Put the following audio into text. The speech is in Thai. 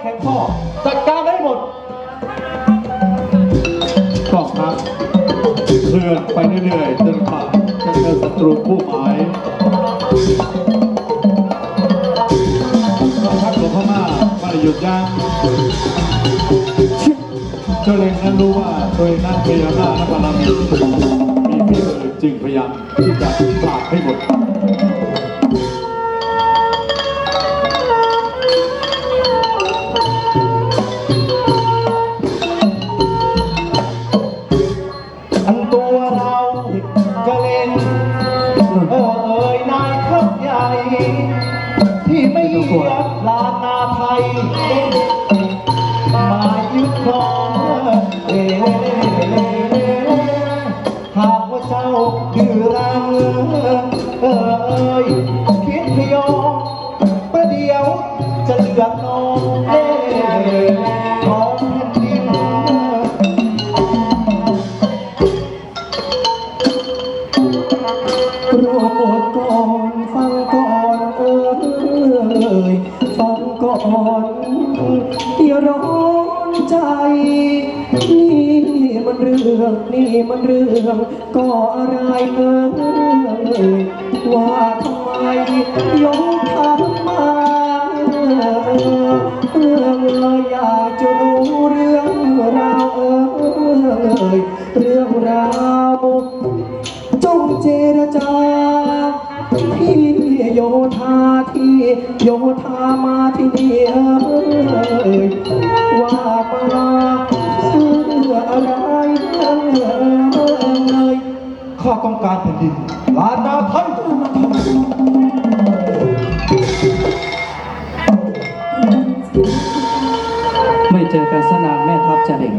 แข็งพอจัดการได้หมดก็ครับเคลื่อนไปเรื่อยๆจนผ่านจะเจอศัตรูผู้หมายทักหลวงพ่อมามาหยุดยั้งเจ้าเล็งนั้นรู้ว่าตัวเองนั้นพยายามหน้านักบารมีมีพี่เลยจึงพยายามที่จะปราบให้หมด หากว่าเจ้าดื้อรั้งเออเอ่ยคิดพยองประเดี๋ยวจะเหลือกน้องเอของแผ่นดินโปรดก่อนฟังก่อนเอ่ยฟังก่อนอย่าร้อนใจนี่ รื่องนี่มันเรื่องก็อะไรเอ่ยว่าทำไมยกทำมาเรื่องเลยอยากจะรู้เรื่องราวเอ่ยเรื่องราวจงเจรจาที่โยธาที่โยธามาที่นี่เอ่ยว่ามา ข้าต้องการแผ่นดินลานาไทยไม่เจอกันสนานแม่ทัพจะเด่ง